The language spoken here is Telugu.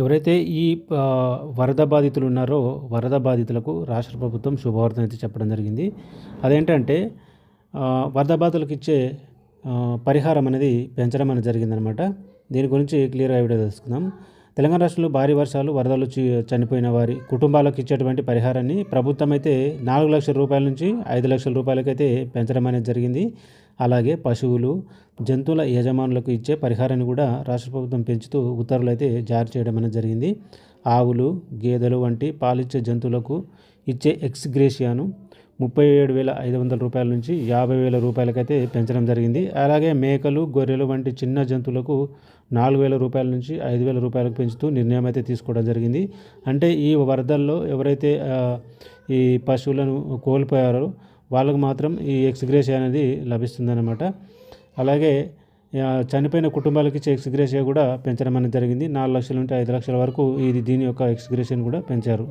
ఎవరైతే ఈ వరద బాధితులు ఉన్నారో వరద బాధితులకు రాష్ట్ర ప్రభుత్వం శుభవార్తను అయితే చెప్పడం జరిగింది. అదేంటంటే వరద బాధితులకు ఇచ్చే పరిహారం అనేది పెంచడం అనేది జరిగిందనమాట దీని గురించి క్లియర్గా వీడియో తెలుసుకుందాం తెలంగాణ రాష్ట్రంలో భారీ వర్షాలు వరదలు చనిపోయిన వారి కుటుంబాలకు ఇచ్చేటువంటి పరిహారాన్ని ప్రభుత్వం అయితే నాలుగు లక్షల రూపాయల నుంచి ఐదు లక్షల రూపాయలకైతే పెంచడం అనేది జరిగింది. అలాగే పశువులు జంతువుల యజమానులకు ఇచ్చే పరిహారాన్ని కూడా రాష్ట్ర ప్రభుత్వం పెంచుతూ ఉత్తర్వులు అయితే జారీ చేయడం అనేది జరిగింది. ఆవులు గేదెలు వంటి పాలిచ్చే జంతువులకు ఇచ్చే ఎక్స్గ్రేషియాను ముప్పై ఏడు వేల ఐదు వందల రూపాయల నుంచి యాభై వేల రూపాయలకైతే పెంచడం జరిగింది. అలాగే మేకలు గొర్రెలు వంటి చిన్న జంతువులకు నాలుగు వేల రూపాయల నుంచి ఐదు వేల రూపాయలకు పెంచుతూ నిర్ణయం అయితే తీసుకోవడం జరిగింది. అంటే ఈ వరదల్లో ఎవరైతే ఈ పశువులను కోల్పోయారో వాళ్ళకు మాత్రం ఈ ఎక్స్గ్రేషియా అనేది లభిస్తుందన్నమాట. అలాగే చనిపోయిన కుటుంబాలకి ఇచ్చే ఎక్స్గ్రేషియా కూడా పెంచడం అనేది జరిగింది. నాలుగు లక్షల నుండి ఐదు లక్షల వరకు ఇది దీని యొక్క ఎక్స్గ్రేషన్ కూడా పెంచారు.